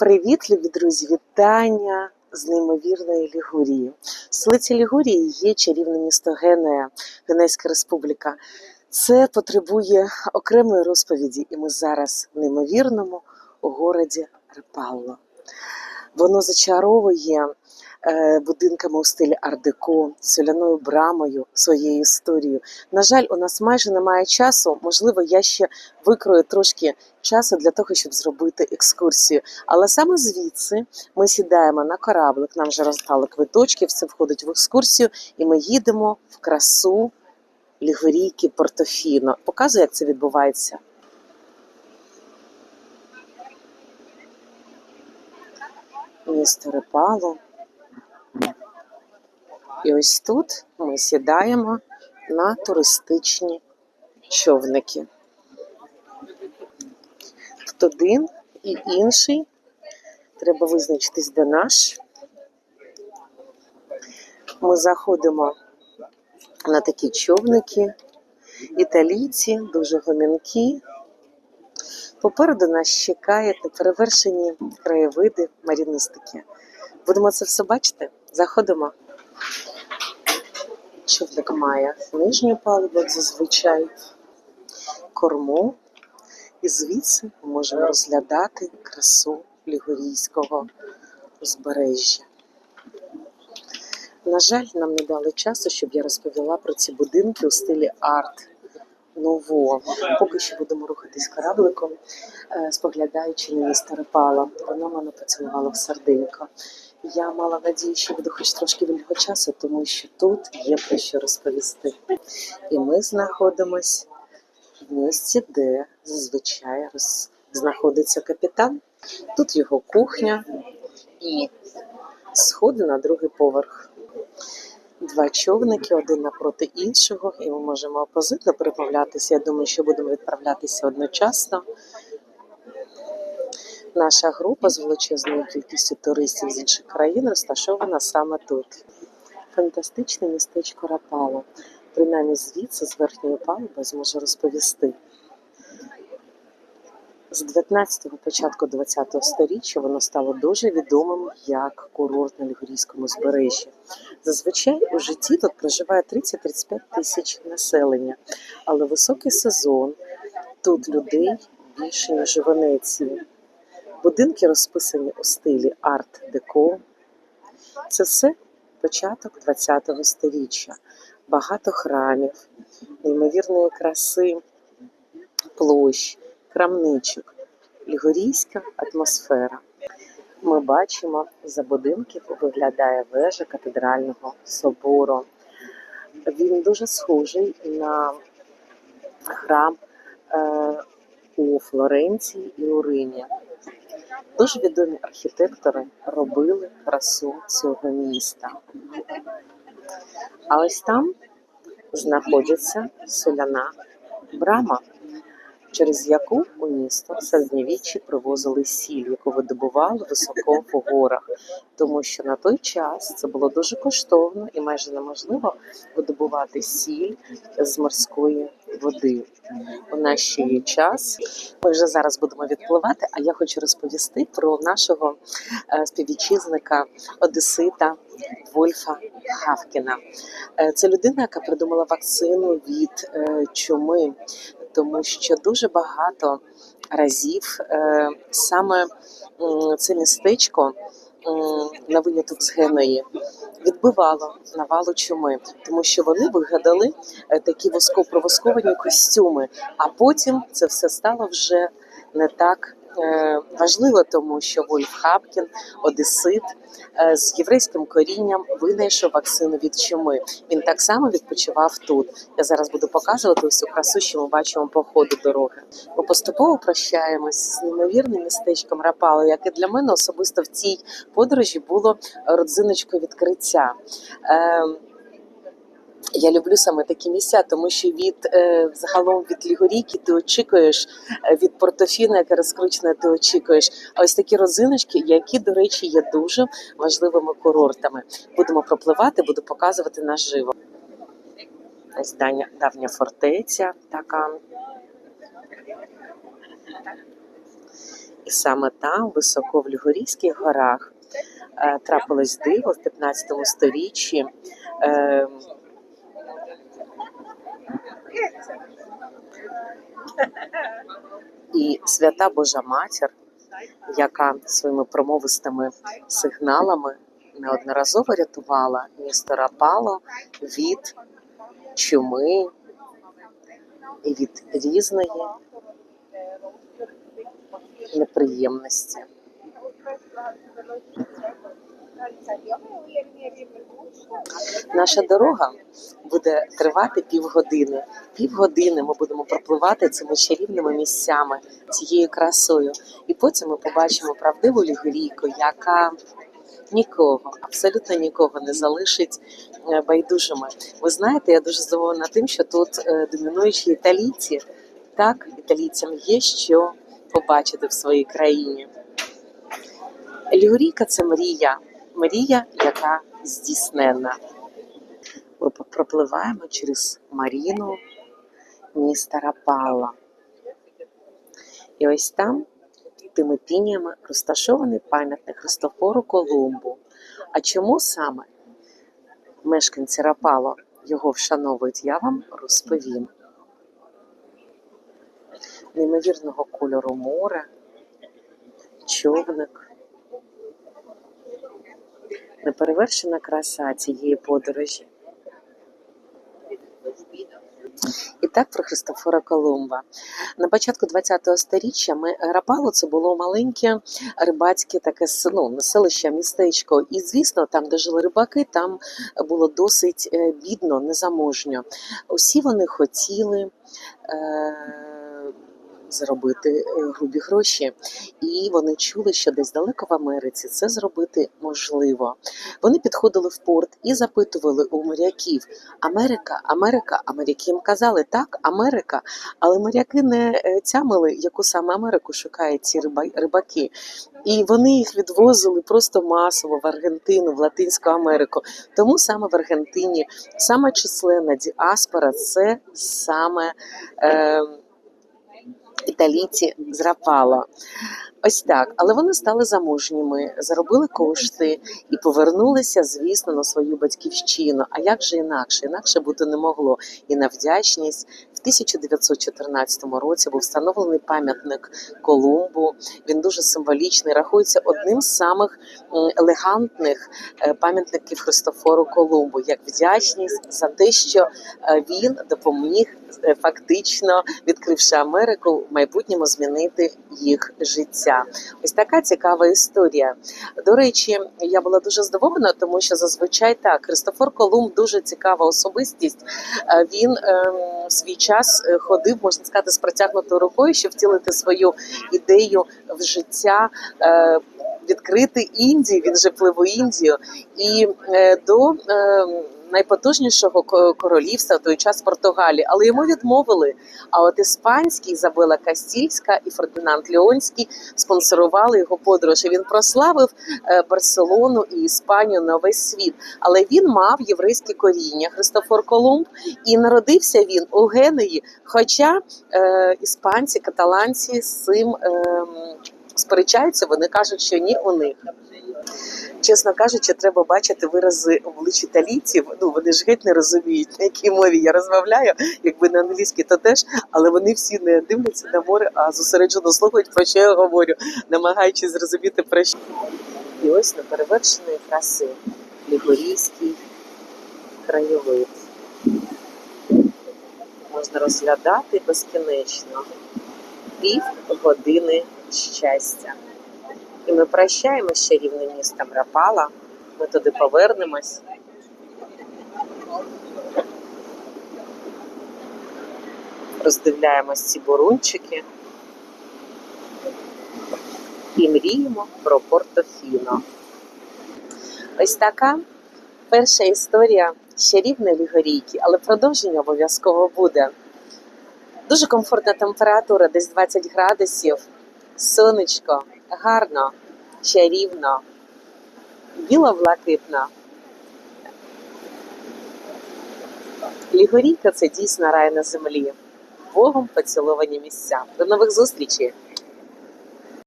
Привіт, любі друзі! Вітання з неймовірної Лігурії. Столиця Лігурії є чарівне місто Генея, Генейська республіка. Це потребує окремої розповіді, і ми зараз в неймовірному городі Репалло. Воно зачаровує будинками у стилі ар-деко, соляною брамою, своєю історією. На жаль, у нас майже немає часу. Можливо, я ще викрою трошки часу для того, щоб зробити екскурсію. Але саме звідси ми сідаємо на кораблик, нам вже роздали квиточки, все входить в екскурсію, і ми їдемо в красу Лігорійки Портофіно. Показую, як це відбувається. Місто Репало. І ось тут ми сідаємо на туристичні човники. Тут один і інший. Треба визначитись, де наш. Ми заходимо на такі човники. Італійці, дуже гомінкі. Попереду нас чекають неперевершені краєвиди марінистики. Будемо це все бачити? Заходимо. Човник має нижню палубу, зазвичай, корму. І звідси ми можемо розглядати красу Лігурійського узбережжя. На жаль, нам не дали часу, щоб я розповіла про ці будинки у стилі арт ново. Поки що будемо рухатись корабликом, е, споглядаючи на місто Репала. Воно мене поцілувало в серденько. Я мала надію, що буде хоч трошки вільного часу, тому що тут є про що розповісти. І ми знаходимось в місці, де зазвичай роз... знаходиться капітан. Тут його кухня і сходи на другий поверх. Два човники, один напроти іншого, і ми можемо опозитно переправлятися. Я думаю, що будемо відправлятися одночасно. Наша група з величезною кількістю туристів з інших країн розташована саме тут. Фантастичне містечко Рапало. Принаймні звідси, з верхньої палуби, зможу розповісти. З 19-го, початку 20-го сторіччя воно стало дуже відомим як курорт на Лігурійському узбережжі. Зазвичай у житті тут проживає 30-35 тисяч населення, але високий сезон тут людей більше, ніж у Венеції. Будинки розписані у стилі арт-деко. Це все початок 20-го сторіччя. Багато храмів, неймовірної краси, площ, крамничок, лігорійська атмосфера. Ми бачимо, за будинків виглядає вежа катедрального собору. Він дуже схожий на храм е, у Флоренції і у Римі. Дуже відомі архітектори робили красу цього міста. А ось там знаходиться соляна брама, через яку у місто середньовіччі привозили сіль, яку видобували високо в горах, тому що на той час це було дуже коштовно і майже неможливо видобувати сіль з морської води. У нас ще є час. Ми вже зараз будемо відпливати. А я хочу розповісти про нашого е, співвітчизника Одесита Вольфа Хавкіна. Е, Це людина, яка придумала вакцину від е, чуми, тому що дуже багато разів е, саме це містечко на виняток з Геної відбивало навалу чуми, тому що вони вигадали е, такі воско-провосковані костюми, а потім це все стало вже не так. Е, Важливо, тому що Вольф Хапкін, одесит е, з єврейським корінням, винайшов вакцину від чуми. Він так само відпочивав тут. Я зараз буду показувати всю красу, що ми бачимо по ходу дороги. Ми поступово прощаємось з неймовірним містечком Рапало, яке для мене особисто в цій подорожі було родзиночкою відкриття. Я люблю саме такі місця, тому що від е, загалом від Лігорійки ти очікуєш, е, від Портофіна, яке розкручене, ти очікуєш. А ось такі родзиночки, які, до речі, є дуже важливими курортами. Будемо пропливати, буду показувати наживо. Ось давня, давня фортеця така. І саме там, високо в Льгорійських горах, е, трапилось диво в 15 сторіччі. Е, І свята Божа Матір, яка своїми промовистими сигналами неодноразово рятувала місто Рапало від чуми і від різної неприємності. Наша дорога буде тривати півгодини. Півгодини ми будемо пропливати цими чарівними місцями, цією красою. І потім ми побачимо правдиву лігорійку, яка нікого, абсолютно нікого не залишить е, байдужими. Ви знаєте, я дуже здивована тим, що тут е, домінуючі італійці. Так, італійцям є що побачити в своїй країні. Лігорійка це мрія, мрія, яка здійснена. Ми пропливаємо через Маріну міста Рапалла. І ось там тими пініями розташований пам'ятник Христофору Колумбу. А чому саме мешканці Рапало його вшановують, я вам розповім. Неймовірного кольору море, човник. Неперевершена краса цієї подорожі. І так про Христофора Колумба. На початку ХХ століття Рапало це було маленьке рибацьке таке село, селище, містечко. І звісно, там, де жили рибаки, там було досить е, бідно, незаможньо. Усі вони хотіли. Е- Заробити е, грубі гроші, і вони чули, що десь далеко в Америці це зробити можливо. Вони підходили в порт і запитували у моряків: Америка, Америка, а моряки їм казали так, Америка. Але моряки не е, тямили, яку саме Америку шукають ці риба- рибаки. І вони їх відвозили просто масово в Аргентину, в Латинську Америку. Тому саме в Аргентині саме численна діаспора це саме. Е, Італійці з. Ось так, але вони стали заможніми, заробили кошти і повернулися, звісно, на свою батьківщину. А як же інакше? Інакше бути не могло. І на вдячність в 1914 році був встановлений пам'ятник Колумбу. Він дуже символічний, рахується одним з самих елегантних е, пам'ятників Христофору Колумбу, як вдячність за те, що е, він допоміг е, фактично, відкривши Америку, в майбутньому змінити їх життя. Ось така цікава історія. До речі, я була дуже здивована, тому що зазвичай так Христофор Колумб дуже цікава особистість. Е, Він ем, в свій час е, ходив, можна сказати, з протягнутою рукою, щоб втілити свою ідею в життя. е, Відкрити Індію, він же плив у Індію, і до е, найпотужнішого королівства в той час Португалії, але йому відмовили. А от іспанський Ізабела Кастільська і Фердинанд Леонський спонсорували його подорож. Він прославив е, Барселону і Іспанію на весь світ. Але він мав єврейське коріння Христофор Колумб, і народився він у Генуї. Хоча е, іспанці, каталанці з цим е, сперечаються, вони кажуть, що ні у них. Чесно кажучи, треба бачити вирази облич італійців. Ну вони ж геть не розуміють, на якій мові я розмовляю. Якби на англійській, то теж, але вони всі не дивляться на море, а зосереджено слухають, про що я говорю, намагаючись зрозуміти про що. І ось неперевершеної краси Лігорійський краєвид. Можна розглядати безкінечно пів години щастя. І ми прощаємо з чарівним містом Рапала. Ми туди повернемось. Роздивляємось ці бурунчики і мріємо про Портофіно. Ось така перша історія з чарівної лігорійки, але продовження обов'язково буде. Дуже комфортна температура, десь 20 градусів, сонечко, гарно, чарівно, біло-блакитно. Лігорійка це дійсно рай на землі. Богом поціловані місця. До нових зустрічей!